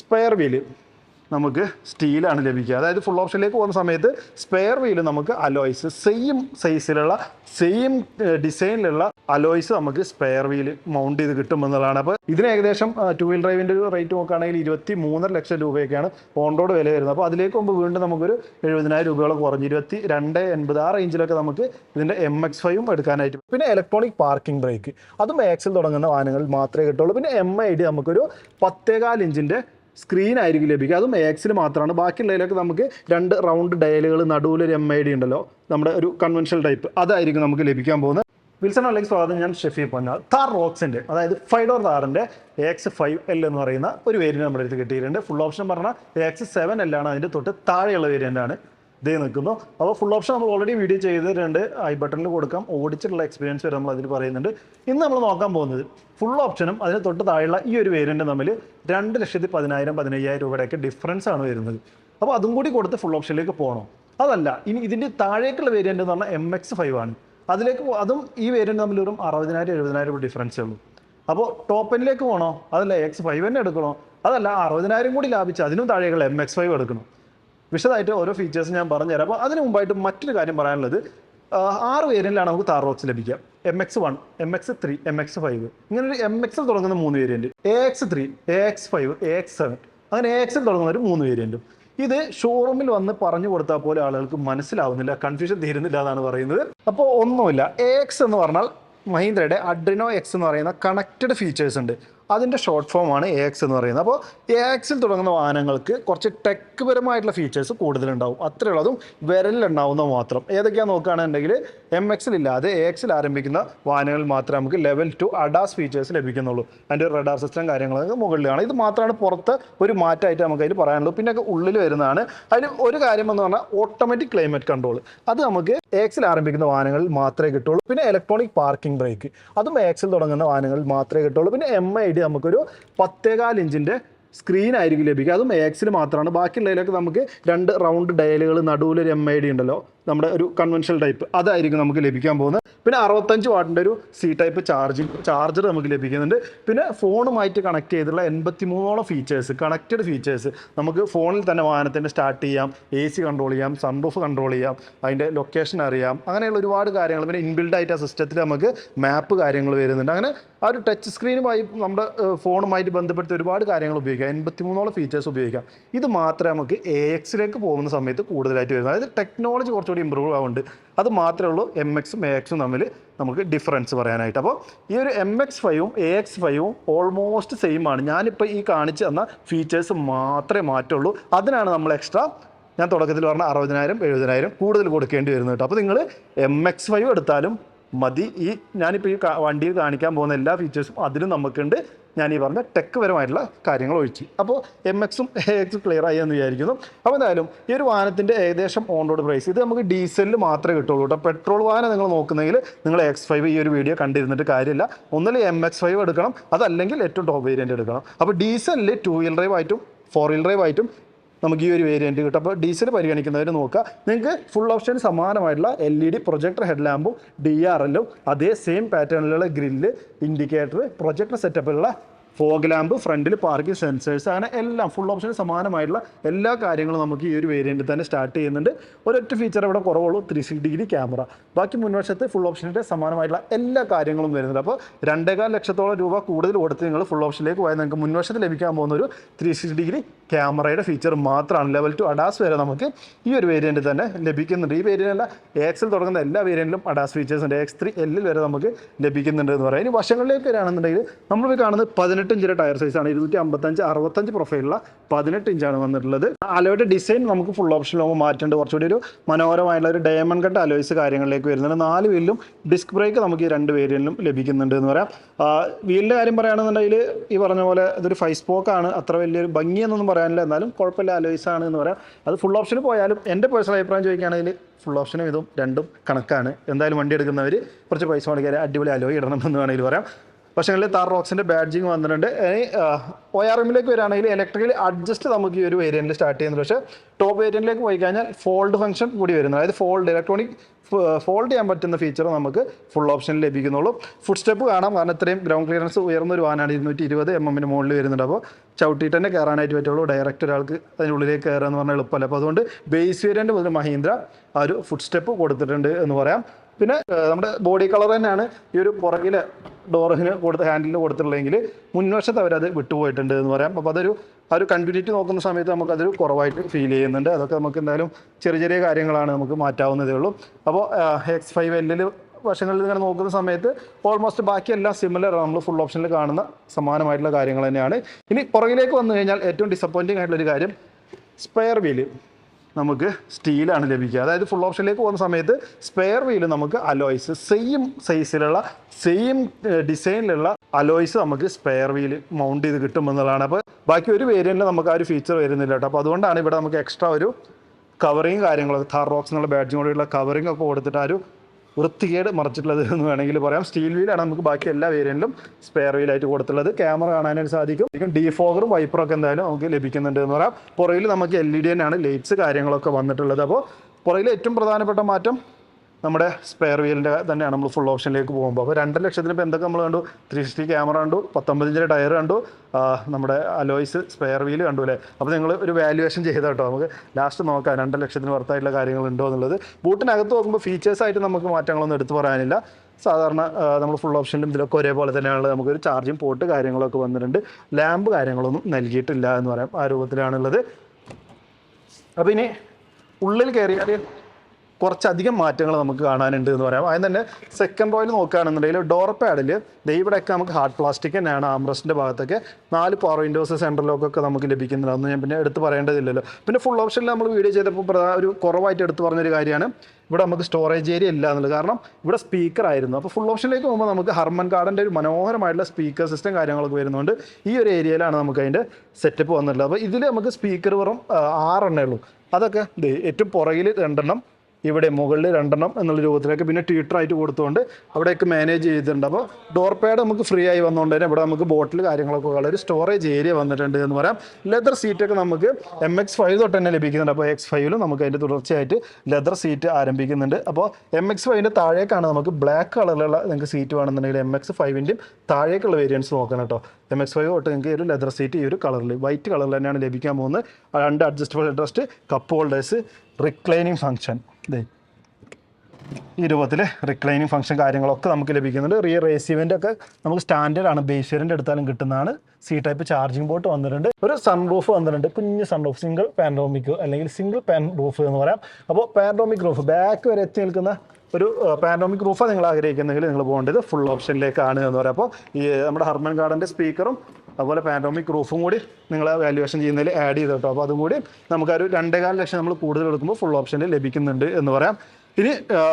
Spare wheel നമുക്ക് സ്റ്റീലാണ് ലഭിക്കുക. അതായത് ഫുൾ ഓപ്ഷനിലേക്ക് പോകുന്ന സമയത്ത് സ്പെയർ വീൽ നമുക്ക് അലോയ്സ് സെയിം സൈസിലുള്ള സെയിം ഡിസൈനിലുള്ള അലോയ്സ് നമുക്ക് സ്പെയർ വീൽ മൗണ്ട് ചെയ്ത് കിട്ടുമെന്നുള്ളതാണ് അപ്പോൾ ഇതിന് ഏകദേശം ടു വീൽ ഡ്രൈവിന്റെ ഒരു റേറ്റ് നോക്കുകയാണെങ്കിൽ ഇരുപത്തി മൂന്നര ലക്ഷം രൂപയൊക്കെയാണ് ഓൺ വില വരുന്നത്. അപ്പോൾ അതിലേക്ക് മുമ്പ് വീണ്ടും നമുക്കൊരു എഴുപതിനായിരം രൂപയോളം കുറഞ്ഞ് ഇരുപത്തി രണ്ട് എൺപത് ആ റേഞ്ചിലൊക്കെ നമുക്ക് ഇതിന്റെ എം എക്സ് ഫൈവും എടുക്കാനായിട്ട്. പിന്നെ ഇലക്ട്രോണിക് പാർക്കിംഗ് ബ്രേക്ക് അതും എക്സിൽ തുടങ്ങുന്ന വാഹനങ്ങളിൽ മാത്രമേ കിട്ടുള്ളൂ. പിന്നെ എം ഐ ഡി നമുക്കൊരു പത്തേകാൽ ഇഞ്ചിന്റെ സ്ക്രീൻ ആയിരിക്കും ലഭിക്കുക. അതും എക്സിൽ മാത്രമാണ്. ബാക്കിയുള്ളതിലൊക്കെ നമുക്ക് രണ്ട് റൗണ്ട് ഡയലുകൾ നടുവിലൊരു എം ഐ ഡി ഉണ്ടല്ലോ. നമ്മുടെ ഒരു കൺവെൻഷണൽ ടൈപ്പ് അതായിരിക്കും നമുക്ക് ലഭിക്കാൻ പോകുന്നത്. വിൽസൺ അല്ലെങ്കിൽ സ്വാഗതം. ഞാൻ ഷെഫി പൊന്നാൽ താർ റോക്സിന്റെ അതായത് ഫൈവ് ഡോർ താറിന്റെ എക്സ് ഫൈവ് എൽ എന്ന് പറയുന്ന ഒരു വേരിയന്റ് നമ്മുടെ അടുത്ത് കിട്ടിയിട്ടുണ്ട്. ഫുൾ ഓപ്ഷൻ പറഞ്ഞാൽ എക്സ് സെവൻ എല്ലാണ് അതിന്റെ തൊട്ട് താഴെയുള്ള വേരിയന്റ് ആണ്. ഇതേ നിൽക്കുന്നു. അപ്പോൾ ഫുൾ ഓപ്ഷൻ നമ്മൾ ഓൾറെഡി വീഡിയോ ചെയ്തിട്ടുണ്ട്. ഐ ബട്ടണിൽ കൊടുക്കാം. ഓടിച്ചിട്ടുള്ള എക്സ്പീരിയൻസ് വരെ നമ്മൾ അതിൽ പറയുന്നുണ്ട്. ഇന്ന് നമ്മൾ നോക്കാൻ പോകുന്നത് ഫുൾ ഓപ്ഷനും അതിന് തൊട്ട് താഴെയുള്ള ഈ ഒരു വേരിയന്റും തമ്മിൽ രണ്ട് ലക്ഷത്തി പതിനായിരം പതിനയ്യായിരം രൂപയുടെയൊക്കെ ഡിഫറൻസ് ആണ് വരുന്നത്. അപ്പോൾ അതും കൂടി കൊടുത്ത് ഫുൾ ഓപ്ഷനിലേക്ക് പോകണം. അതല്ല ഇനി ഇതിന്റെ താഴേക്കുള്ള വേരിയന്റ് എന്ന് പറഞ്ഞാൽ എം എക്സ് ഫൈവ് ആണ്. അതിലേക്ക് അതും ഈ വേരിയന്റ് തമ്മിൽ വെറും അറുപതിനായിരം എഴുപതിനായിരം രൂപ ഡിഫറൻസേ ഉള്ളൂ. അപ്പോൾ ടോപ്പനിലേക്ക് പോകണോ? അതല്ല എക്സ് ഫൈവ് തന്നെ എടുക്കണോ? അതല്ല അറുപതിനായിരം കൂടി ലാഭിച്ച് അതിനും താഴേക്കുള്ള എം എക്സ് ഫൈവ് എടുക്കണം. വിശദമായിട്ട് ഓരോ ഫീച്ചേഴ്സ് ഞാൻ പറഞ്ഞുതരാം. അപ്പോൾ അതിന് മുമ്പായിട്ട് മറ്റൊരു കാര്യം പറയാനുള്ളത്. ആറ് വേരിയന്റിലാണ് നമുക്ക് താർ റോക്സ് ലഭിക്കുക. M X one M X three M X five ഇങ്ങനെ ഒരു എം എക്സിൽ തുടങ്ങുന്ന മൂന്ന് variant A X three A X five A X seven അങ്ങനെ എ എക്സിൽ തുടങ്ങുന്ന ഒരു മൂന്ന് വേരിയന്റും ഇത് ഷോറൂമിൽ വന്ന് പറഞ്ഞു കൊടുത്താൽ പോലെ ആളുകൾക്ക് മനസ്സിലാവുന്നില്ല കൺഫ്യൂഷൻ തീരുന്നില്ല എന്നാണ് പറയുന്നത്. അപ്പോൾ ഒന്നുമില്ല. എ എക്സ് എന്ന് പറഞ്ഞാൽ മഹീന്ദ്രയുടെ അഡ്രിനോ എക്സ് എന്ന് പറയുന്ന കണക്റ്റഡ് ഫീച്ചേഴ്സ് ഉണ്ട്. അതിന്റെ ഷോർട്ട് ഫോം ആണ് എ എക്സ് എന്ന് പറയുന്നത്. അപ്പോൾ എ എക്സിൽ തുടങ്ങുന്ന വാഹനങ്ങൾക്ക് കുറച്ച് ടെക് പരമായിട്ടുള്ള ഫീച്ചേഴ്സ് കൂടുതലുണ്ടാവും. അത്രയുള്ളതും വിരലിലുണ്ടാവുന്ന മാത്രം. ഏതൊക്കെയാണ് നോക്കുകയാണെന്നുണ്ടെങ്കിൽ എം എക്സിൽ ഇല്ലാതെ എ എക്സിൽ ആരംഭിക്കുന്ന വാഹനങ്ങൾ മാത്രമേ നമുക്ക് ലെവൽ ടു അഡാസ് ഫീച്ചേഴ്സ് ലഭിക്കുന്നുള്ളൂ. അതിന്റെ റഡാർ സിസ്റ്റം കാര്യങ്ങളൊക്കെ മുകളിലാണ്. ഇത് മാത്രമാണ് പുറത്ത് ഒരു മാറ്റമായിട്ട് നമുക്ക് അതിൽ പറയാനുള്ളൂ. പിന്നെ ഉള്ളിൽ വരുന്നതാണ്. അതിൽ ഒരു കാര്യം എന്ന് പറഞ്ഞാൽ ഓട്ടോമാറ്റിക് ക്ലൈമറ്റ് കൺട്രോൾ അത് നമുക്ക് എക്സിൽ ആരംഭിക്കുന്ന വാഹനങ്ങളിൽ മാത്രമേ കിട്ടുള്ളൂ. പിന്നെ ഇലക്ട്രോണിക് പാർക്കിംഗ് ബ്രേക്ക് അതും എക്സിൽ തുടങ്ങുന്ന വാഹനങ്ങളിൽ മാത്രമേ കിട്ടുള്ളൂ. പിന്നെ എം ഐ ഡി നമുക്കൊരു പത്തേകാൽ ഇഞ്ചിന്റെ സ്ക്രീൻ ആയിരിക്കും ലഭിക്കുക. അതും എക്സിൽ മാത്രമാണ്. ബാക്കിയുള്ളതിലൊക്കെ നമുക്ക് രണ്ട് റൗണ്ട് ഡയലുകൾ നടുവിലൊരു എം ഐ ഡി ഉണ്ടല്ലോ. നമ്മുടെ ഒരു കൺവെൻഷണൽ ടൈപ്പ് അതായിരിക്കും നമുക്ക് ലഭിക്കാൻ പോകുന്നത്. പിന്നെ അറുപത്തഞ്ച് വാട്ടിന്റെ ഒരു സി ടൈപ്പ് ചാർജിങ് ചാർജർ നമുക്ക് ലഭിക്കുന്നുണ്ട്. പിന്നെ ഫോണുമായിട്ട് കണക്ട് ചെയ്തിട്ടുള്ള എൺപത്തി മൂന്നോളം ഫീച്ചേഴ്സ് കണക്റ്റഡ് ഫീച്ചേഴ്സ് നമുക്ക് ഫോണിൽ തന്നെ വാഹനത്തിന്റെ സ്റ്റാർട്ട് ചെയ്യാം എ സി കൺട്രോൾ ചെയ്യാം സൺറൂഫ് കൺട്രോൾ ചെയ്യാം അതിന്റെ ലൊക്കേഷൻ അറിയാം. അങ്ങനെയുള്ള ഒരുപാട് കാര്യങ്ങൾ. പിന്നെ ഇൻബിൽഡ് ആയിട്ട് ആ സിസ്റ്റത്തിൽ നമുക്ക് മാപ്പ് കാര്യങ്ങൾ വരുന്നുണ്ട്. അങ്ങനെ ആ ഒരു ടച്ച് സ്ക്രീനുമായി നമ്മുടെ ഫോണുമായിട്ട് ബന്ധപ്പെടുത്തി ഒരുപാട് കാര്യങ്ങൾ ഉപയോഗിക്കാം. എൺപത്തി മൂന്നോളം ഫീച്ചേഴ്സ് ഉപയോഗിക്കാം. ഇത് മാത്രമേ നമുക്ക് എ എക്സിലേക്ക് പോകുന്ന സമയത്ത് കൂടുതലായിട്ട് വരുന്നത്. അതായത് ടെക്നോളജി കുറച്ചുകൂടി ഇമ്പ്രൂവ് ആവുന്നുണ്ട്. അത് മാത്രമേ ഉള്ളൂ എം എക്സും എ എക്സും തമ്മിൽ നമുക്ക് ഡിഫറൻസ് പറയാനായിട്ട്. അപ്പോൾ ഈ ഒരു എം എക്സ് ഫൈവും എ എക്സ് ഫൈവും ഓൾമോസ്റ്റ് സെയിം ആണ്. ഞാനിപ്പോൾ ഈ കാണിച്ചു തന്ന ഫീച്ചേഴ്സ് മാത്രമേ മാറ്റുള്ളൂ. അതിനാണ് നമ്മൾ എക്സ്ട്രാ ഞാൻ തുടക്കത്തിൽ പറഞ്ഞ അറുപതിനായിരം എഴുപതിനായിരം കൂടുതൽ കൊടുക്കേണ്ടി വരുന്നത് കേട്ടോ. അപ്പോൾ നിങ്ങൾ എം എക്സ് ഫൈവ് എടുത്താലും മതി. ഈ ഞാനിപ്പോൾ ഈ വണ്ടിയിൽ കാണിക്കാൻ പോകുന്ന എല്ലാ ഫീച്ചേഴ്സും അതിലും നമുക്കുണ്ട്. ഞാൻ ഈ പറഞ്ഞ ടെക് പരമായിട്ടുള്ള കാര്യങ്ങൾ ഒഴിച്ച്. അപ്പോൾ എം എക്സും എ എക്സും ക്ലിയർ ആയി എന്ന് വിചാരിക്കുന്നു. അപ്പോൾ എന്തായാലും ഈ ഒരു വാഹനത്തിന്റെ ഏകദേശം ഓൺ റോഡ് പ്രൈസ് ഇത് നമുക്ക് ഡീസലിൽ മാത്രമേ കിട്ടുള്ളൂ കേട്ടോ. പെട്രോൾ വാഹനം നിങ്ങൾ നോക്കുന്നെങ്കിൽ നിങ്ങൾ എക്സ് ഫൈവ് ഈ ഒരു വീഡിയോ കണ്ടിരുന്നിട്ട് കാര്യമില്ല. ഒന്നിൽ എം എക്സ് ഫൈവ് എടുക്കണം. അതല്ലെങ്കിൽ ഏറ്റവും ടോപ്പ് വേരിയന്റ് എടുക്കണം. അപ്പോൾ ഡീസലിൽ ടു വീൽ ഡ്രൈവ് ആയിട്ടും ഫോർ വീൽ ഡ്രൈവ് ആയിട്ടും നമുക്ക് ഈ ഒരു വേരിയന്റ് കിട്ടും. അപ്പോൾ ഡീസൽ പരിഗണിക്കുന്നവർ നോക്കുക. നിങ്ങൾക്ക് ഫുൾ ഓപ്ഷൻ സമാനമായിട്ടുള്ള L E D projector head ലാമ്പും D R എല്ലും അതേ സെയിം പാറ്റേണിലുള്ള ഗ്രില്ല് ഇൻഡിക്കേറ്റർ പ്രൊജക്ടർ സെറ്റപ്പിലുള്ള ഫോഗ് ലാമ്പ് ഫ്രണ്ടിൽ പാർക്കിംഗ് സെൻസേഴ്സ് അങ്ങനെ എല്ലാം ഫുൾ ഓപ്ഷന് സമാനമായിട്ടുള്ള എല്ലാ കാര്യങ്ങളും നമുക്ക് ഈ ഒരു വേരിയന്റിൽ തന്നെ സ്റ്റാർട്ട് ചെയ്യുന്നുണ്ട്. ഒരൊറ്റ ഫീച്ചർ ഇവിടെ കുറവുള്ളൂ ത്രീ സിക്സ് ഡിഗ്രി ക്യാമറ ബാക്കി മുൻവശത്ത് ഫുൾ ഓപ്ഷനിന്റെ സമാനമായിട്ടുള്ള എല്ലാ കാര്യങ്ങളും വരുന്നുണ്ട്. അപ്പോൾ രണ്ടേകാൽ ലക്ഷത്തോളം രൂപ കൂടുതൽ കൊടുത്ത് നിങ്ങൾ ഫുൾ ഓപ്ഷനിലേക്ക് പോയാൽ നിങ്ങൾക്ക് മുൻവശത്ത് ലഭിക്കാൻ പോകുന്ന ഒരു ത്രീ സിക്സ് ഡിഗ്രി ക്യാമറയുടെ ഫീച്ചർ മാത്രമാണ്. ലെവൽ ടു അഡാസ് വരെ നമുക്ക് ഈ ഒരു വേരിയന്റ് തന്നെ ലഭിക്കുന്നുണ്ട്. ഈ വേരിയന്റ് അല്ല എക്സിൽ തുടങ്ങുന്ന എല്ലാ വേരിയന്റിലും അഡാസ് ഫീച്ചേഴ്സ് ഉണ്ട്. എക്സ് ത്രീ എല്ലിൽ വരെ നമുക്ക് ലഭിക്കുന്നുണ്ട് എന്ന് പറയാം. ഇനി വശങ്ങളിലേക്ക് വരികയാണെന്നുണ്ടെങ്കിൽ ഈ കാണുന്നത് പതിനെട്ട് ഇഞ്ചിന്റെ ടയർ സൈസ് സൈസാണ് ഇരുന്നൂറ്റി അമ്പത്തഞ്ച് അറുപത്തഞ്ച് പ്രൊഫൈലുള്ള പതിനെട്ട് ഇഞ്ചാണ് വന്നിട്ടുള്ളത്. അലോയുടെ ഡിസൈൻ നമുക്ക് ഫുൾ ഓപ്ഷനിലാകുമ്പോൾ മാറ്റേണ്ടത് കുറച്ചുകൂടി ഒരു മനോഹരമായിട്ടുള്ള ഒരു ഡയമണ്ട് കട്ട് അലോയ്സ് കാര്യങ്ങളിലേക്ക് വരുന്നുണ്ട്. നാല് വീലിലും ഡിസ്ക് ബ്രേക്ക് നമുക്ക് ഈ രണ്ട് വേരിയലിലും ലഭിക്കുന്നുണ്ട് എന്ന് പറയാം. വീലിന്റെ കാര്യം പറയുകയാണെന്നുണ്ടെങ്കിൽ ഈ പറഞ്ഞ പോലെ ഇതൊരു ഫൈവ് സ്പോക്കാണ് അത്ര വലിയൊരു ഭംഗിയെന്നൊന്നും പറയാനില്ല. എന്നാലും കുഴപ്പമില്ല അലോയ്സ് ആണ് എന്ന് പറയാം. അത് ഫുൾ ഓപ്ഷന് പോയാലും എന്റെ പേഴ്സണൽ അഭിപ്രായം ചോദിക്കുകയാണെങ്കിൽ ഫുൾ ഓപ്ഷനും ഇതും രണ്ടും കണക്കാണ്. എന്തായാലും വണ്ടി എടുക്കുന്നവർ കുറച്ച് പൈസ മുടക്കിയാൽ അടിപൊളി അലോയ് ഇടണം എന്ന് വേണമെങ്കിൽ പറയാം. പക്ഷേ താർ റോക്സിന്റെ ബാഡ്ജിങ് വന്നിട്ടുണ്ട്. ഇനി ഒ ആർ എമ്മിലേക്ക് വരികയാണെങ്കിൽ ഇലക്ട്രിക്കലി അഡ്ജസ്റ്റ് നമുക്ക് ഈ ഒരു വേരിയന്റിൽ സ്റ്റാർട്ട് ചെയ്യുന്നത് പക്ഷേ ടോപ്പ് വേരിയന്റിലേക്ക് പോയി കഴിഞ്ഞാൽ ഫോൾഡ് ഫംഗ്ഷൻ കൂടി വരുന്നത് അതായത് ഫോൾഡ് ഇലക്ട്രോണിക് ഫോൾഡ് ചെയ്യാൻ പറ്റുന്ന ഫീച്ചർ നമുക്ക് ഫുൾ ഓപ്ഷനിൽ ലഭിക്കുന്നുള്ളൂ. ഫുഡ് സ്റ്റെപ്പ് കാണാം. കാരണം ഇത്രയും ഗ്രൗണ്ട് ക്ലിയറൻസ് ഉയർന്ന ഒരു വാനാണ്. ഇരുന്നൂറ്റി ഇരുപത് എം എമ്മിന് മുകളിൽ വരുന്നുണ്ട്. അപ്പോൾ ചവിട്ടിയിട്ട് തന്നെ കയറാനായിട്ട് പറ്റുള്ളൂ. ഡയറക്റ്റ് ഒരാൾക്ക് അതിനുള്ളിലേക്ക് കയറുക എന്ന് പറഞ്ഞാൽ എളുപ്പമല്ല. അപ്പോൾ അതുകൊണ്ട് ബേസ് വേരിയന്റ് മുതൽ മഹീന്ദ്ര ആ ഒരു ഫുഡ് സ്റ്റെപ്പ് കൊടുത്തിട്ടുണ്ട് എന്ന് പറയാം. പിന്നെ നമ്മുടെ ബോഡി കളർ തന്നെയാണ് ഈ ഒരു പുറകിലെ ഡോറിന് കൊടുത്ത ഹാൻഡിലിന് കൊടുത്തിട്ടുള്ളതെങ്കിൽ മുൻവശത്ത് അവരത് വിട്ടുപോയിട്ടുണ്ട് എന്ന് പറയാം. അപ്പോൾ അതൊരു ആ ഒരു കണ്ടിന്യൂറ്റി നോക്കുന്ന സമയത്ത് നമുക്ക് അതൊരു കുറവായിട്ട് ഫീൽ ചെയ്യുന്നുണ്ട്. അതൊക്കെ നമുക്ക് എന്തായാലും ചെറിയ ചെറിയ കാര്യങ്ങളാണ് നമുക്ക് മാറ്റാവുന്നതേ ഉള്ളൂ. അപ്പോൾ എക്സ് ഫൈവ് എല്ലിൽ വശങ്ങളിൽ ഇങ്ങനെ നോക്കുന്ന സമയത്ത് ഓൾമോസ്റ്റ് ബാക്കി എല്ലാം സിമിലർ നമ്മൾ ഫുൾ ഓപ്ഷനിൽ കാണുന്ന സമാനമായിട്ടുള്ള കാര്യങ്ങൾ തന്നെയാണ്. ഇനി പുറകിലേക്ക് വന്നു കഴിഞ്ഞാൽ ഏറ്റവും ഡിസപ്പോയിന്റിംഗ് ആയിട്ടുള്ള ഒരു കാര്യം സ്പെയർ വീൽ നമുക്ക് സ്റ്റീലാണ് ലഭിക്കുക. അതായത് ഫുൾ ഓപ്ഷനിലേക്ക് പോകുന്ന സമയത്ത് സ്പെയർ വീൽ നമുക്ക് അലോയ്സ് സെയിം സൈസിലുള്ള സെയിം ഡിസൈനിലുള്ള അലോയ്സ് നമുക്ക് സ്പെയർ വീൽ മൗണ്ട് ചെയ്ത് കിട്ടുമെന്നുള്ളതാണ്. അപ്പോൾ ബാക്കി ഒരു വേരിയന്റിൽ നമുക്ക് ആ ഒരു ഫീച്ചർ വരുന്നില്ല കേട്ടോ. അപ്പോൾ അതുകൊണ്ടാണ് ഇവിടെ നമുക്ക് എക്സ്ട്രാ ഒരു കവറിങ് കാര്യങ്ങളൊക്കെ താർ റോക്സ് എന്നുള്ള ബാഡ്ജും കൂടെയുള്ള കവറിങ് ഒക്കെ കൊടുത്തിട്ട് ആ ഒരു വൃത്തികേട് മറിച്ചിട്ടുള്ളത് എന്ന് വേണമെങ്കിൽ പറയാം. സ്റ്റീൽ വീലാണ് നമുക്ക് ബാക്കി എല്ലാ വേരിയന്റിലും സ്പെയർ വീലായിട്ട് കൊടുത്തുള്ളത് ക്യാമറ കാണാനായിട്ട് സാധിക്കും. ഡീഫോഗറും വൈപ്പറും ഒക്കെ എന്തായാലും നമുക്ക് ലഭിക്കുന്നുണ്ട് എന്ന് പറയാം. പുറകിൽ നമുക്ക് എൽ ഇ ഡി തന്നെയാണ് ലൈറ്റ്സ് കാര്യങ്ങളൊക്കെ വന്നിട്ടുള്ളത്. അപ്പോൾ പുറകിൽ ഏറ്റവും പ്രധാനപ്പെട്ട മാറ്റം? നമ്മുടെ സ്പെയർ വീലിന്റെ തന്നെയാണ് നമ്മൾ ഫുൾ ഓപ്ഷനിലേക്ക് പോകുമ്പോൾ അപ്പോൾ രണ്ടര ലക്ഷത്തിന് ഇപ്പോൾ എന്തൊക്കെ നമ്മൾ കണ്ടു? ത്രീ സിക്സ്റ്റി ക്യാമറ കണ്ടു പത്തൊമ്പത് ഇഞ്ചിന്റെ ടയർ കണ്ടു നമ്മുടെ അലോയ്സ് സ്പെയർ വീൽ കണ്ടു അല്ലേ? അപ്പോൾ നിങ്ങൾ ഒരു വാല്യുവേഷൻ ചെയ്ത കേട്ടോ നമുക്ക് ലാസ്റ്റ് നോക്കാം രണ്ടര ലക്ഷത്തിന് വർത്തായിട്ടുള്ള കാര്യങ്ങൾ ഉണ്ടോ എന്നുള്ളത്. ബൂട്ടിനകത്ത് നോക്കുമ്പോൾ ഫീച്ചേഴ്സായിട്ട് നമുക്ക് മാറ്റങ്ങളൊന്നും എടുത്തു പറയാനില്ല. സാധാരണ നമ്മൾ ഫുൾ ഓപ്ഷനിലും ഇതിലൊക്കെ ഒരേപോലെ തന്നെയാണ് നമുക്കൊരു ചാർജിങ് പോർട്ട് കാര്യങ്ങളൊക്കെ വന്നിട്ടുണ്ട്. ലാമ്പ് കാര്യങ്ങളൊന്നും നൽകിയിട്ടില്ല എന്ന് പറയാം ആ രൂപത്തിലാണുള്ളത്. അപ്പോൾ ഇനി ഉള്ളിൽ കയറിയാൽ കുറച്ചധികം മാറ്റങ്ങൾ നമുക്ക് കാണാനുണ്ട് എന്ന് പറയാം. അതിന് തന്നെ സെക്കൻഡ് റോയിൽ നോക്കുകയാണെന്നുണ്ടെങ്കിൽ ഡോർ പാഡിൽ ഇവിടെയൊക്കെ നമുക്ക് ഹാർഡ് പ്ലാസ്റ്റിക് തന്നെയാണ് ആംബ്രസ്റ്റിന്റെ ഭാഗത്തൊക്കെ. നാല് പവർ വിൻഡോസ് സെൻട്രൽ നമുക്ക് ലഭിക്കുന്നുണ്ട്. അതൊന്നും ഞാൻ പിന്നെ എടുത്ത് പറയേണ്ടതില്ലല്ലോ. പിന്നെ ഫുൾ ഓപ്ഷനിൽ നമ്മൾ വീഡിയോ ചെയ്തപ്പോൾ ഒരു കുറവായിട്ട് എടുത്ത് പറഞ്ഞൊരു കാര്യമാണ്. ഇവിടെ നമുക്ക് സ്റ്റോറേജ് ഏരിയ ഇല്ല എന്നുള്ളത്. കാരണം ഇവിടെ സ്പീക്കർ ആയിരുന്നു. അപ്പോൾ ഫുൾ ഓപ്ഷനിലേക്ക് പോകുമ്പോൾ നമുക്ക് ഹർമൻ കാർഡിന്റെ ഒരു മനോഹരമായിട്ടുള്ള സ്പീക്കർ സിസ്റ്റം കാര്യങ്ങളൊക്കെ വരുന്നുണ്ട്. ഈ ഒരു ഏരിയയിലാണ് നമുക്ക് അതിന്റെ സെറ്റപ്പ് വന്നിട്ടുള്ളത്. അപ്പോൾ ഇതിൽ നമുക്ക് സ്പീക്കർ വെറും ആറെണ്ണേ ഉള്ളൂ. അതൊക്കെ ഏറ്റവും പുറകിൽ രണ്ടെണ്ണം ഇവിടെ മുകളിൽ രണ്ടെണ്ണം എന്നുള്ള രൂപത്തിലേക്ക് പിന്നെ ട്വീറ്ററായിട്ട് കൊടുത്തുകൊണ്ട് അവിടെയൊക്കെ മാനേജ് ചെയ്തിട്ടുണ്ട്. അപ്പോൾ ഡോർ പാഡ് നമുക്ക് ഫ്രീ ആയി വന്നുകൊണ്ട് തന്നെ ഇവിടെ നമുക്ക് ബോട്ടിൽ കാര്യങ്ങളൊക്കെ ഉള്ള ഒരു സ്റ്റോറേജ് ഏരിയ വന്നിട്ടുണ്ട് എന്ന് പറയാം. ലെതർ സീറ്റൊക്കെ നമുക്ക് എം എക്സ് ഫൈവ് തൊട്ട് തന്നെ ലഭിക്കുന്നുണ്ട്. അപ്പോൾ എക്സ് ഫൈവിലും നമുക്ക് അതിന്റെ തുടർച്ചയായിട്ട് ലെതർ സീറ്റ് ആരംഭിക്കുന്നുണ്ട്. അപ്പോൾ എം എക്സ് ഫൈവിന്റെ താഴേക്കാണ് നമുക്ക് ബ്ലാക്ക് കളറിലുള്ള നിങ്ങൾക്ക് സീറ്റ് വേണമെന്നുണ്ടെങ്കിൽ എം എക്സ് ഫൈവിന്റെയും താഴേക്കുള്ള വേരിയൻസ് നോക്കണം കേട്ടോ. എം എക്സ് ഫൈവ് തൊട്ട് നിങ്ങൾക്ക് ഒരു ലെതർ സീറ്റ് ഈ ഒരു കളറിൽ വൈറ്റ് കളറിൽ തന്നെയാണ് ലഭിക്കാൻ പോകുന്നത്. രണ്ട് adjustable interest cup holders reclining function ഇതേ ഈ രൂപത്തിൽ റിക്ലൈനിങ് ഫംഗ്ഷൻ കാര്യങ്ങളൊക്കെ നമുക്ക് ലഭിക്കുന്നുണ്ട്. റിയർ റേസീവിന്റെ ഒക്കെ നമുക്ക് സ്റ്റാൻഡേർഡ് ആണ്. ബേസ് വേരിയന്റ് എടുത്താലും കിട്ടുന്നതാണ്. സി ടൈപ്പ് ചാർജിങ് ബോട്ട് വന്നിട്ടുണ്ട്. ഒരു സൺ റൂഫ് വന്നിട്ടുണ്ട്. കുഞ്ഞ് സൺ റൂഫ് സിംഗിൾ പാൻഡോമിക് അല്ലെങ്കിൽ സിംഗിൾ പാൻ റൂഫ് എന്ന് പറയാം. അപ്പോൾ പാൻഡോമിക് റൂഫ് ബാക്ക് വരെ എത്തി നിൽക്കുന്ന ഒരു പാനോമിക് റൂഫാണ് നിങ്ങൾ ആഗ്രഹിക്കുന്നെങ്കിൽ നിങ്ങൾ പോകേണ്ടത് ഫുൾ ഓപ്ഷനിലേക്കാണ് എന്ന് പറയാം. അപ്പോൾ ഈ നമ്മുടെ ഹർമൻ ഗാർഡന്റെ സ്പീക്കറും അതുപോലെ പാനോമിക് റൂഫും കൂടി നിങ്ങൾ വാല്യുവേഷൻ ചെയ്യുന്നതിൽ ആഡ് ചെയ്ത് കേട്ടോ. അപ്പോൾ അതും കൂടി നമുക്കൊരു രണ്ടേകാൽ ലക്ഷം നമ്മൾ കൂടുതൽ എടുക്കുമ്പോൾ ഫുൾ ഓപ്ഷനിൽ ലഭിക്കുന്നുണ്ട് എന്ന് പറയാം. ഇനി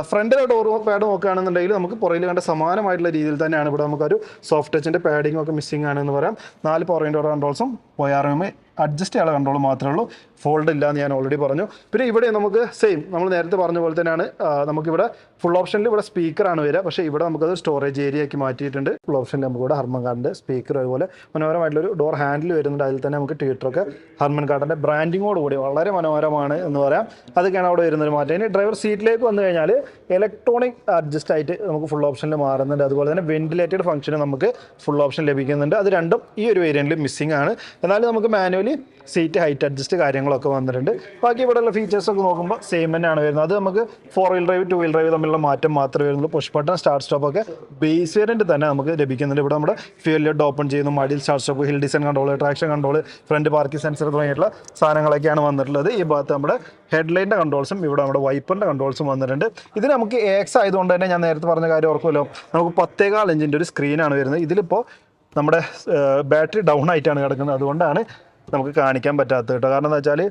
ഫ്രണ്ടിലെ ഡോർ പാഡ് നോക്കുകയാണെന്നുണ്ടെങ്കിൽ നമുക്ക് പുറയിൽ കണ്ട സമാനമായിട്ടുള്ള രീതിയിൽ തന്നെയാണ് ഇവിടെ നമുക്കൊരു സോഫ്റ്റ് ടച്ചിന്റെ പാഡിംഗ് ഒക്കെ മിസ്സിംഗ് ആണ് എന്ന് പറയാം. നാല് പവർ ഡോർ കൺട്രോൾസും ഒ ആർ എം അഡ്ജസ്റ്റ് ചെയ്യാനുള്ള കൺട്രോൾ മാത്രമേ ഉള്ളൂ ഫോൾഡ് ഇല്ല എന്ന് ഞാൻ ഓൾറെഡി പറഞ്ഞു. പിന്നെ ഇവിടെ നമുക്ക് സെയിം നമ്മൾ നേരത്തെ പറഞ്ഞ പോലെ തന്നെയാണ് നമുക്കിവിടെ ഫുൾ ഓപ്ഷനിൽ ഇവിടെ സ്പീക്കറാണ് വരിക. പക്ഷേ ഇവിടെ നമുക്കത് സ്റ്റോറേജ് ഏരിയ ആക്കി മാറ്റിയിട്ടുണ്ട്. ഫുൾ ഓപ്ഷനിൽ നമുക്ക് ഇവിടെ ഹർമൻ കാർഡിന്റെ സ്പീക്കർ അതുപോലെ മനോഹരമായിട്ടുള്ളൊരു ഡോർ ഹാൻഡിൽ വരുന്നുണ്ട്. അതിൽ തന്നെ നമുക്ക് ട്വിറ്ററൊക്കെ ഹർമൻ കാർഡിന്റെ ബ്രാൻഡിങ്ങോട് കൂടി വളരെ മനോഹരമാണ് എന്ന് പറയാം. അതൊക്കെയാണ് അവിടെ വരുന്നൊരു മാറ്റം. ഇനി ഡ്രൈവർ സീറ്റിലേക്ക് വന്നു കഴിഞ്ഞാൽ ഇലക്ട്രോണിക് അഡ്ജസ്റ്റ് ആയിട്ട് നമുക്ക് ഫുൾ ഓപ്ഷനിൽ മാറുന്നുണ്ട്. അതുപോലെ തന്നെ വെന്റിലേറ്റഡ് ഫംഗ്ഷന് നമുക്ക് ഫുൾ ഓപ്ഷൻ ലഭിക്കുന്നുണ്ട്. അത് രണ്ടും ഈ ഒരു വേരിയന്റിൽ മിസ്സിംഗ് ആണ്. എന്നാലും നമുക്ക് മാനുവലി സീറ്റ് ഹൈറ്റ് അഡ്ജസ്റ്റ് കാര്യങ്ങളൊക്കെ വന്നിട്ടുണ്ട്. ബാക്കി ഇവിടെയുള്ള ഫീച്ചേഴ്സ് ഒക്കെ നോക്കുമ്പോൾ സെയിം തന്നെയാണ് വരുന്നത്. അത് നമുക്ക് four wheel drive two wheel drive തമ്മിലുള്ള മാറ്റം മാത്രമേ വരുന്നുള്ളൂ. പുഷ് ബട്ടൺ സ്റ്റാർട്ട് സ്റ്റോപ്പ് ഒക്കെ ബേസ് വേരിയന്റ് തന്നെ നമുക്ക് ലഭിക്കുന്നുണ്ട്. ഇവിടെ നമ്മുടെ ഫ്യൂൽ ലെഡ് ഓപ്പൺ ചെയ്യുന്നു മടിയിൽ start stop hill descent control traction control front parking sensor തുടങ്ങിയിട്ടുള്ള സാധനങ്ങളൊക്കെയാണ് വന്നിട്ടുള്ളത്. ഈ ഭാഗത്ത് നമ്മുടെ ഹെഡ്ലൈറ്റിന്റെ കൺട്രോൾസും ഇവിടെ നമ്മുടെ വൈപ്പറിന്റെ കൺട്രോൾസും വന്നിട്ടുണ്ട്. ഇത് നമുക്ക് എക്സ് ആയതുകൊണ്ട് തന്നെ ഞാൻ നേരത്തെ പറഞ്ഞ കാര്യം ഓർക്കുമല്ലോ. നമുക്ക് പത്തേകാൽ ഇഞ്ചിന്റെ ഒരു സ്ക്രീനാണ് വരുന്നത്. ഇതിലിപ്പോൾ നമ്മുടെ ബാറ്ററി ഡൗൺ ആയിട്ടാണ് കിടക്കുന്നത്. അതുകൊണ്ടാണ് നമുക്ക് കാണിക്കാൻ പറ്റാത്തത് കേട്ടോ. കാരണം എന്താ വെച്ചാൽ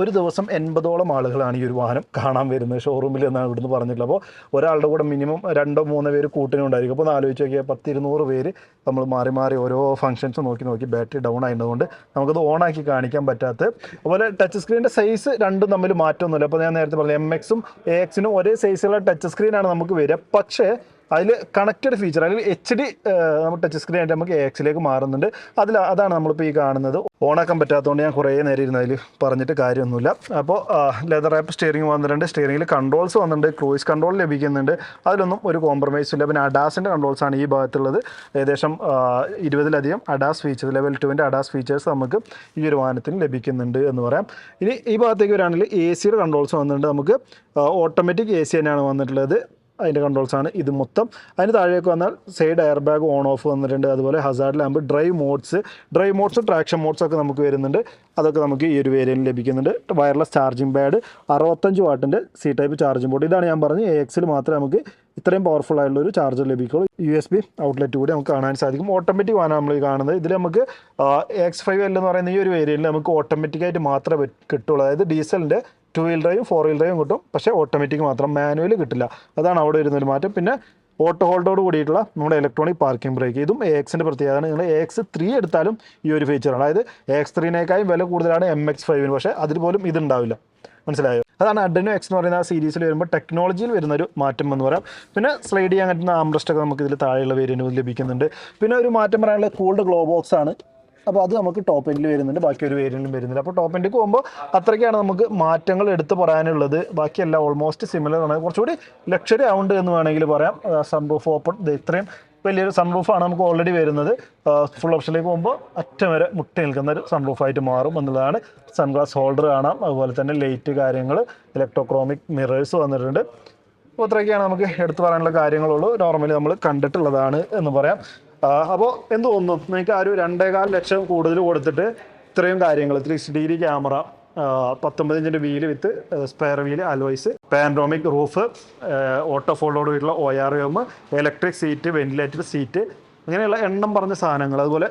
ഒരു ദിവസം എൺപതോളം ആളുകളാണ് ഈ ഒരു വാഹനം കാണാൻ വരുന്നത്. ഷോറൂമിൽ എന്നാണ് ഇവിടുന്ന് പറഞ്ഞിട്ടുള്ളത്. അപ്പോൾ ഒരാളുടെ കൂടെ മിനിമം രണ്ടോ മൂന്നോ പേര് കൂട്ടിനുണ്ടായിരിക്കും അപ്പോൾ ഒന്ന് ആലോചിച്ച് നോക്കിയാൽ പത്തിരുന്നൂറ് പേര് നമ്മൾ മാറി മാറി ഓരോ ഫംഗ്ഷൻസ് നോക്കി നോക്കി ബാറ്ററി ഡൗൺ ആയതുകൊണ്ട് നമുക്കത് ഓണാക്കി കാണിക്കാൻ പറ്റാത്ത അതുപോലെ ടച്ച് സ്ക്രീനിന്റെ സൈസ് രണ്ടും തമ്മിൽ മാറ്റമൊന്നുമില്ല. അപ്പോൾ ഞാൻ നേരത്തെ പറഞ്ഞു എം എക്സും എ എക്സിനും ഒരേ സൈസുള്ള ടച്ച് സ്ക്രീനാണ് നമുക്ക് വരിക. പക്ഷേ അതിൽ കണക്റ്റഡ് ഫീച്ചർ അതിൽ എച്ച് ഡി നമ്മൾ ടച്ച് സ്ക്രീൻ ആയിട്ട് നമുക്ക് എക്സിലേക്ക് മാറുന്നുണ്ട്. അതിൽ അതാണ് നമ്മളിപ്പോൾ ഈ കാണുന്നത്. ഓണാക്കാൻ പറ്റാത്തതുകൊണ്ട് ഞാൻ കുറേ നേരം ഇരുന്ന് അതിൽ പറഞ്ഞിട്ട് കാര്യമൊന്നുമില്ല. അപ്പോൾ ലെതർ ആപ്പ് സ്റ്റിയറിംഗ് വന്നിട്ടുണ്ട്. സ്റ്റിയറിംഗിൽ കൺട്രോൾസ് വന്നിട്ടുണ്ട്. ക്രൂയിസ് കൺട്രോൾ ലഭിക്കുന്നുണ്ട്. അതിലൊന്നും ഒരു കോംപ്രമൈസും ഇല്ല. പിന്നെ അഡാസിന്റെ കൺട്രോൾസാണ് ഈ ഭാഗത്തുള്ളത്. ഏകദേശം ഇരുപതിലധികം അഡാസ് ഫീച്ചേഴ്സ് ലെവൽ ടുവിന്റെ അഡാസ് ഫീച്ചേഴ്സ് നമുക്ക് ഈ ഒരു വാഹനത്തിന് ലഭിക്കുന്നുണ്ട് എന്ന് പറയാം. ഇനി ഈ ഭാഗത്തേക്ക് വരാണെങ്കിൽ എ സിയുടെ കൺട്രോൾസ് വന്നിട്ടുണ്ട് നമുക്ക്. ഓട്ടോമാറ്റിക് എ സി തന്നെയാണ് വന്നിട്ടുള്ളത്. അതിന്റെ കൺട്രോൾസ് ആണ് ഇത് മൊത്തം. അതിന് താഴേക്ക് വന്നാൽ side air bag on off വന്നിട്ടുണ്ട്. അതുപോലെ hazard lamp drive modes drive modes traction modes ഒക്കെ നമുക്ക് വരുന്നുണ്ട്. അതൊക്കെ നമുക്ക് ഈ ഒരു വേരിയന്റ് ലഭിക്കുന്നുണ്ട്. വയർലെസ് ചാർജിങ് പാഡ് അറുപത്തഞ്ച് വാട്ടിന്റെ സി ടൈപ്പ് ചാർജിങ് ബോർഡ് ഇതാണ് ഞാൻ പറഞ്ഞത് എ എക്സിൽ മാത്രമേ നമുക്ക് ഇത്രയും പവർഫുൾ ആയിട്ടുള്ള ഒരു ചാർജർ ലഭിക്കുള്ളൂ. യു എസ് ബി ഔട്ട്ലെറ്റ് കൂടി നമുക്ക് കാണാൻ സാധിക്കും. ഓട്ടോമാറ്റിക് ആണ് നമ്മൾ കാണുന്നത്. ഇതിൽ നമുക്ക് എക്സ് ഫൈവ് എൽ എന്ന് പറയുന്ന ഈ ഒരു വേരിയന്റിൽ നമുക്ക് ഓട്ടോമാറ്റിക്കായിട്ട് മാത്രമേ കിട്ടുള്ളൂ. അതായത് ഡീസലിന്റെ ടു വീൽ ഡ്രൈവും ഫോർ വീൽ ഡ്രൈവും കിട്ടും. പക്ഷേ ഓട്ടോമാറ്റിക് മാത്രം മാനുവൽ കിട്ടില്ല. അതാണ് അവിടെ വരുന്നൊരു മാറ്റം. പിന്നെ ഓട്ടോ ഹോൾഡോട് കൂടിയിട്ടുള്ള നമ്മുടെ ഇലക്ട്രോണിക് പാർക്കിംഗ് ബ്രേക്ക് ഇതും എ എക്സിന്റെ പ്രത്യേകതയാണ്. നിങ്ങൾ എ എക്സ് ത്രീ എടുത്താലും ഈ ഒരു ഫീച്ചറാണ് അതായത് എ എക്സ് ത്രീനേക്കാളും വില കൂടുതലാണ് എം എക്സ് ഫൈവിന് പക്ഷേ അതിൽ പോലും ഇതുണ്ടാവില്ല. മനസ്സിലായോ? അതാണ് അഡനോ എക്സ് എന്ന് പറയുന്ന ആ സീരീസിൽ വരുമ്പോൾ ടെക്നോളജിയിൽ വരുന്ന ഒരു മാറ്റം എന്ന് പറയാം. പിന്നെ സ്ലൈഡ് ചെയ്യാൻ പറ്റുന്ന ആംബ്രസ്റ്റൊക്കെ നമുക്ക് ഇതിൽ താഴെയുള്ള വേരിയന്റ് ലഭിക്കുന്നുണ്ട്. പിന്നെ ഒരു മാറ്റം പറയാനുള്ള കൂൾഡ് ഗ്ലോ ബോക്സ് ആണ്. അപ്പോൾ അത് നമുക്ക് ടോപ്പ് എൻഡിൽ വരുന്നുണ്ട്. ബാക്കി ഒരു വേരിയന്റിലും വരുന്നില്ല അപ്പോൾ ടോപ്പ് എൻഡിൽ പോകുമ്പോൾ അത്രയ്ക്കാണ് നമുക്ക് മാറ്റങ്ങൾ എടുത്തു പറയാനുള്ളത്. ബാക്കിയെല്ലാം ഓൾമോസ്റ്റ് സിമിലർ ആണ്. കുറച്ചുകൂടി ലക്ഷറി ആവുണ്ട് എന്ന് വേണമെങ്കിൽ പറയാം. സൺറൂഫ് ഓപ്പൺ ഇത്രയും വലിയൊരു സൺറൂഫാണ് നമുക്ക് ഓൾറെഡി വരുന്നത്. ഫുൾ ഓപ്ഷനിലേക്ക് പോകുമ്പോൾ അറ്റം വരെ മുട്ടി നിൽക്കുന്ന ഒരു സൺറൂഫായിട്ട് മാറും എന്നുള്ളതാണ് സൺഗ്ലാസ് ഹോൾഡർ കാണാം. അതുപോലെ തന്നെ ലൈറ്റ് കാര്യങ്ങൾ ഇലക്ട്രോക്രോമിക് മിറേഴ്സ് വന്നിട്ടുണ്ട്. അപ്പോൾ അത്രയൊക്കെയാണ് നമുക്ക് എടുത്തു പറയാനുള്ള കാര്യങ്ങളുള്ളൂ. നോർമലി നമ്മൾ കണ്ടിട്ടുള്ളതാണ് എന്ന് പറയാം. അപ്പോൾ എന്ത് തോന്നുന്നു? നിങ്ങൾക്ക് ആ ഒരു രണ്ടേകാൽ ലക്ഷം കൂടുതൽ കൊടുത്തിട്ട് ഇത്രയും കാര്യങ്ങൾ ത്രീ ഡിഗ്രി ക്യാമറ പത്തൊമ്പത് ഇഞ്ചിന്റെ wheel with spare wheel alloys panoramic roof auto folded വീട്ടിലുള്ള O R M electric seat ventilated seat അങ്ങനെയുള്ള എണ്ണം പറഞ്ഞ സാധനങ്ങൾ അതുപോലെ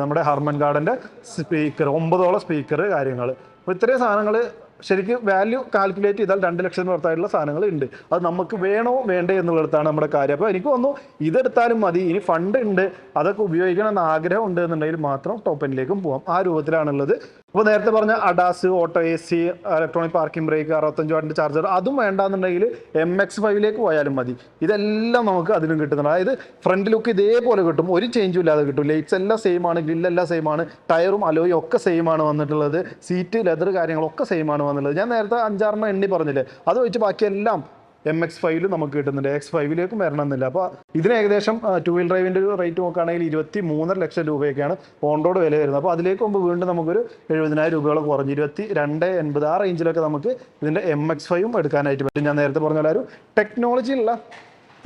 നമ്മുടെ ഹർമൻ ഗാർഡന്റെ സ്പീക്കർ ഒമ്പതോളം സ്പീക്കർ കാര്യങ്ങൾ അപ്പോൾ ഇത്രയും സാധനങ്ങൾ ശരിക്കും വാല്യൂ കാൽക്കുലേറ്റ് ചെയ്താൽ രണ്ട് ലക്ഷത്തിന് പുറത്തായിട്ടുള്ള സാധനങ്ങൾ ഉണ്ട്. അത് നമുക്ക് വേണോ വേണ്ടേ എന്നുള്ളിടത്താണ് നമ്മുടെ കാര്യം. അപ്പോൾ എനിക്ക് തോന്നുന്നു ഇതെടുത്താലും മതി. ഇനി ഫണ്ട് ഉണ്ട്. അതൊക്കെ ഉപയോഗിക്കണം എന്ന് ആഗ്രഹം ഉണ്ട് എന്നുണ്ടെങ്കിൽ മാത്രം ടോപ്പനിലേക്കും പോകാം ആ രൂപത്തിലാണുള്ളത്. അപ്പോൾ നേരത്തെ പറഞ്ഞ ADAS auto A C electronic parking brake അറുപത്തഞ്ച് വാട്ടിന്റെ ചാർജർ അതും വേണ്ടാന്നുണ്ടെങ്കിൽ എം എക്സ് ഫൈവിലേക്ക് പോയാലും മതി. ഇതെല്ലാം നമുക്ക് അതിലും കിട്ടുന്നുണ്ട്. അതായത് ഫ്രണ്ട് ലുക്ക് ഇതേപോലെ കിട്ടും. ഒരു ചേഞ്ചും ഇല്ലാതെ കിട്ടും. ലൈറ്റ്സ് എല്ലാം സെയിം ആണ് ഗ്രില്ലെല്ലാം സെയിം ആണ് ടയറും അലോയും ഒക്കെ സെയിം ആണ് വന്നിട്ടുള്ളത്. സീറ്റ് ലെതർ കാര്യങ്ങളൊക്കെ സെയിം ആണ് വന്നിട്ടുള്ളത്. ഞാൻ നേരത്തെ അഞ്ചാറെണ്ണം എണ്ണി പറഞ്ഞില്ലേ? അത് വെച്ച് ബാക്കിയെല്ലാം എം എക്സ് ഫൈവിൽ നമുക്ക് കിട്ടുന്നുണ്ട്. എക്സ് ഫൈവിലേക്കും വരണമെന്നില്ല. അപ്പോൾ ഇതിന് ഏകദേശം ടു വീൽ ഡ്രൈവിന്റെ ഒരു റേറ്റ് നോക്കുകയാണെങ്കിൽ ഇരുപത്തി മൂന്നര ലക്ഷം രൂപയൊക്കെയാണ് ഓൺ റോഡ് വില വരുന്നത്. അപ്പോൾ അതിലേക്ക് മുമ്പ് വീണ്ടും നമുക്കൊരു എഴുപതിനായിരം രൂപയോളം കുറഞ്ഞ്. ഇരുപത്തി രണ്ട് എൺപത് ആ റേഞ്ചിലൊക്കെ നമുക്ക് ഇതിന്റെ എം എക്സ് ഫൈവും എടുക്കാനായിട്ട് പറ്റും. ഞാൻ നേരത്തെ പറഞ്ഞ ഒരു ടെക്നോളജിയുള്ള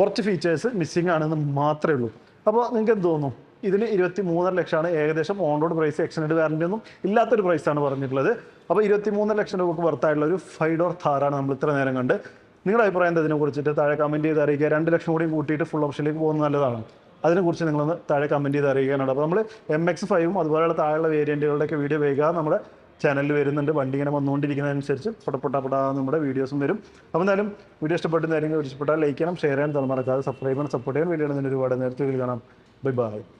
കുറച്ച് ഫീച്ചേഴ്സ് മിസ്സിംഗ് ആണെന്ന് മാത്രമേ ഉള്ളൂ. അപ്പോൾ നിങ്ങൾക്ക് എന്ത് തോന്നുന്നു ഇതിന് ഇരുപത്തി മൂന്നര ലക്ഷമാണ് ഏകദേശം on road price extend warranty ഒന്നും ഇല്ലാത്തൊരു പ്രൈസാണ് പറഞ്ഞിട്ടുള്ളത്. അപ്പോൾ ഇരുപത്തി മൂന്നര ലക്ഷം രൂപക്ക് വർത്തായിട്ടുള്ള ഒരു ഫൈവ് ഡോർ താറാണ് നമ്മൾ ഇത്ര നേരം കണ്ട് നിങ്ങളുടെ അഭിപ്രായം എന്താ ഇതിനെ കുറിച്ചിട്ട് താഴെ കമന്റ് ചെയ്ത് അറിയിക്കുക. രണ്ട് ലക്ഷം കൂടി കൂട്ടിയിട്ട് ഫുൾ ഓപ്ഷനിലേക്ക് പോകുന്നത് നല്ലതാണ്. അതിനെക്കുറിച്ച് നിങ്ങളൊന്ന് താഴെ കമന്റ് ചെയ്ത് അറിയിക്കാനാണ്. അപ്പോൾ നമ്മൾ എം എക്സ് ഫൈവും അതുപോലെയുള്ള താഴെയുള്ള വേരിയന്റുകളുടെയൊക്കെ വീഡിയോ വേഗം നമ്മുടെ ചാനലിൽ വരുന്നുണ്ട്. വണ്ടി ഇങ്ങനെ വന്നുകൊണ്ടിരിക്കുന്നതനുസരിച്ച് പൊട്ടപ്പൊട്ടപ്പെടാ നമ്മുടെ വീഡിയോസും വരും. അപ്പോൾ എന്തായാലും വീഡിയോ ഇഷ്ടപ്പെടുന്ന കാര്യങ്ങൾ ഇഷ്ടപ്പെട്ടാൽ ലൈക്ക് ചെയ്യണം ഷെയർ ചെയ്യാൻ മറക്കാതെ സബ്സ്ക്രൈബ് ചെയ്യണം സപ്പോർട്ട് ചെയ്യാൻ വീഡിയോ ഒരുപാട് നേരത്തെ കാണാം. Bye bye